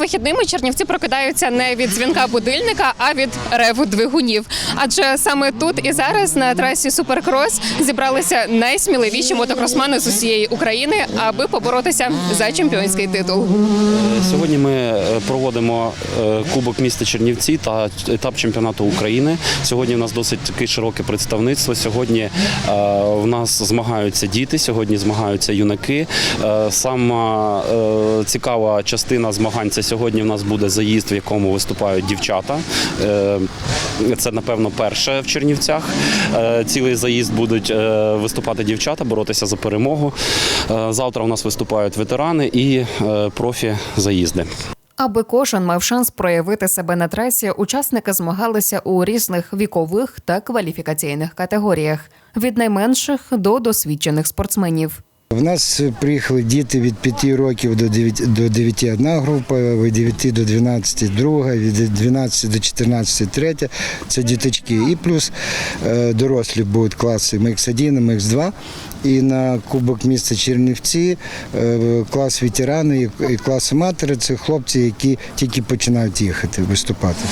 Вихідними чернівці прокидаються не від дзвінка будильника, а від реву двигунів. Адже саме тут і зараз на трасі Суперкрос зібралися найсміливіші мотокросмани з усієї України, аби поборотися за чемпіонський титул. Сьогодні ми е, проводимо е, Кубок міста Чернівці та етап чемпіонату України. Сьогодні в нас досить таке широке представництво. Сьогодні е, в нас змагаються діти, сьогодні змагаються юнаки. Е, Сама е, цікава частина змагань це сьогодні в нас буде заїзд, в якому виступають дівчата. Е, Це, напевно, перше в Чернівцях. Е, Цілий заїзд будуть е, виступати дівчата, боротися за перемогу. Завтра у нас виступають ветерани і профі заїзди. Аби кожен мав шанс проявити себе на трасі, учасники змагалися у різних вікових та кваліфікаційних категоріях від найменших до досвідчених спортсменів. В нас приїхали діти від 5 років до 9, до 9 одна група, від 9 до 12 друга, від 12 до 14 третя. Це діточки. І плюс е, дорослі будуть класи МХ1, МХ2. І на Кубок міста Чернівці е, клас ветерани і- клас аматори це хлопці, які тільки починають їхати, виступати.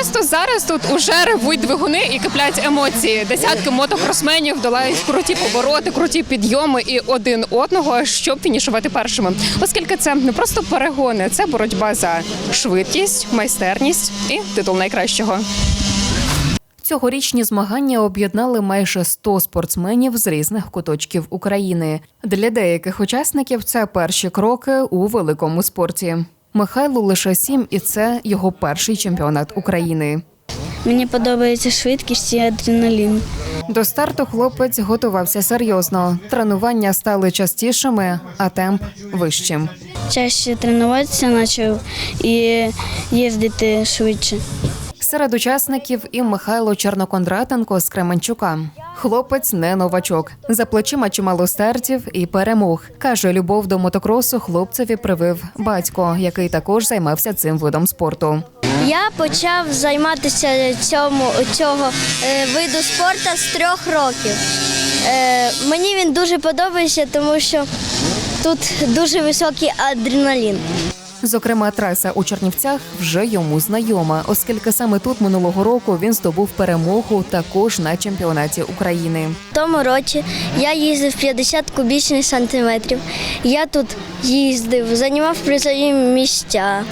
Просто зараз тут уже ревуть двигуни і киплять емоції. Десятки мотокросменів долають круті повороти, круті підйоми і один одного, щоб фінішувати першими. Оскільки це не просто перегони, це боротьба за швидкість, майстерність і титул найкращого. Цьогорічні змагання об'єднали майже 100 спортсменів з різних куточків України. Для деяких учасників це перші кроки у великому спорті. Михайлу лише сім, і це його перший чемпіонат України. Мені подобається швидкість і адреналін. До старту хлопець готувався серйозно. Тренування стали частішими, а темп вищим. Чаще тренуватися почав і їздити швидше. Серед учасників і Михайло Чернокондратенко з Кременчука. Хлопець не новачок. За плечима чимало стартів і перемог. Каже, любов до мотокросу хлопцеві привив батько, який також займався цим видом спорту. Я почав займатися цьому цього е, виду спорту з трьох років. Е, мені він дуже подобається, тому що тут дуже високий адреналін. Зокрема, траса у Чернівцях вже йому знайома, оскільки саме тут минулого року він здобув перемогу також на чемпіонаті України. В тому році я їздив 50 кубічних сантиметрів. Я тут їздив, займав призові місця.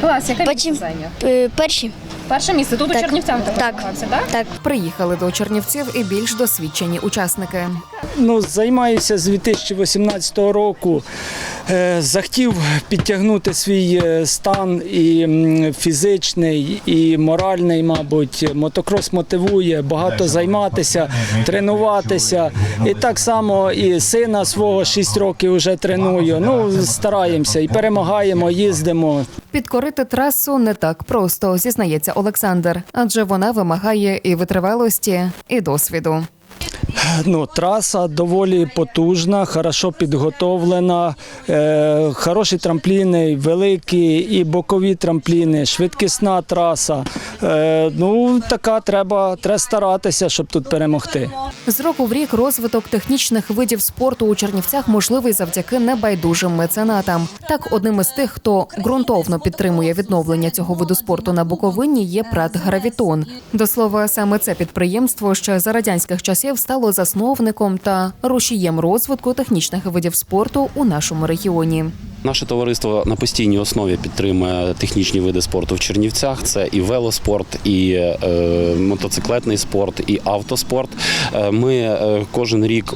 Клас, яка Потім е, перші. Перше місце тут Так. Чернівцях Так. так? Так. Приїхали до Чернівців і більш досвідчені учасники. Ну, займаюся з 2018 року. Е, Захотів підтягнути свій е, стан і фізичний, і моральний, мабуть. Мотокрос мотивує багато займатися, тренуватися. І так само і сина свого 6 років вже треную. Ну, стараємося і перемагаємо, їздимо. Підкорити трасу не так просто, зізнається Олександр, адже вона вимагає і витривалості, і досвіду. Ну, траса доволі потужна, хорошо підготовлена, е, хороші трампліни, великі і бокові трампліни, швидкісна траса. Е, ну, така треба, треба старатися, щоб тут перемогти. З року в рік розвиток технічних видів спорту у Чернівцях можливий завдяки небайдужим меценатам. Так, одним із тих, хто ґрунтовно підтримує відновлення цього виду спорту на Буковині, є Прат Гравітон. До слова, саме це підприємство ще за радянських часів стало засновником та рушієм розвитку технічних видів спорту у нашому регіоні. Наше товариство на постійній основі підтримує технічні види спорту в Чернівцях. Це і велоспорт, і е, мотоциклетний спорт, і автоспорт. Е, Ми е, кожен рік.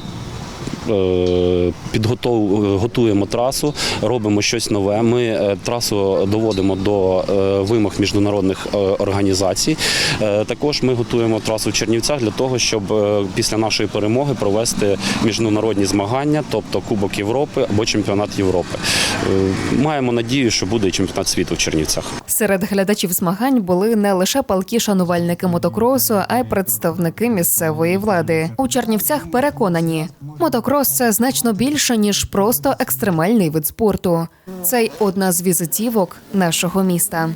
Е, Підготов готуємо трасу, робимо щось нове. Ми е, трасу доводимо до е, вимог міжнародних організацій. Також ми готуємо трасу в Чернівцях для того, щоб після нашої перемоги провести міжнародні змагання, тобто Кубок Європи або Чемпіонат Європи. Маємо надію, що буде чемпіонат світу в Чернівцях. Серед глядачів змагань були не лише палкі шанувальники мотокросу, а й представники місцевої влади. У Чернівцях переконані, мотокрос це значно більше ніж просто екстремальний вид спорту. Це й одна з візитівок нашого міста.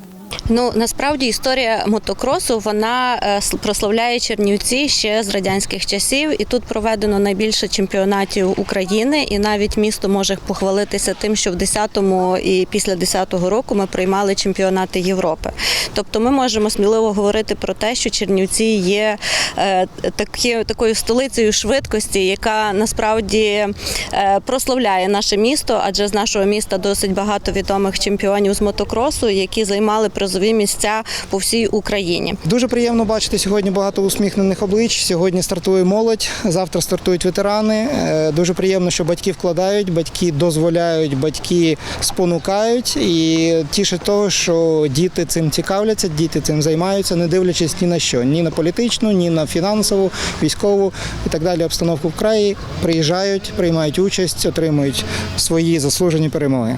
Ну насправді історія мотокросу вона е, прославляє Чернівці ще з радянських часів, і тут проведено найбільше чемпіонатів України. І навіть місто може похвалитися тим, що в 10-му і після 10-го року ми приймали чемпіонати Європи. Тобто, ми можемо сміливо говорити про те, що Чернівці є е, такі, такою столицею швидкості, яка насправді е, прославляє наше місто, адже з нашого міста досить багато відомих чемпіонів з мотокросу, які займали призові місця по всій Україні. Дуже приємно бачити сьогодні багато усміхнених облич. Сьогодні стартує молодь, завтра стартують ветерани. Е, Дуже приємно, що батьки вкладають, батьки дозволяють, батьки спонукають. І тішить того, що діти цим цікавляться, діти цим займаються, не дивлячись ні на що, ні на політичну, ні на фінансову, військову і так далі обстановку в краї. Приїжджають, приймають участь, отримують свої заслужені перемоги.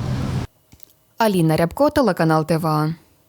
Аліна Рябко, телеканал ТВА.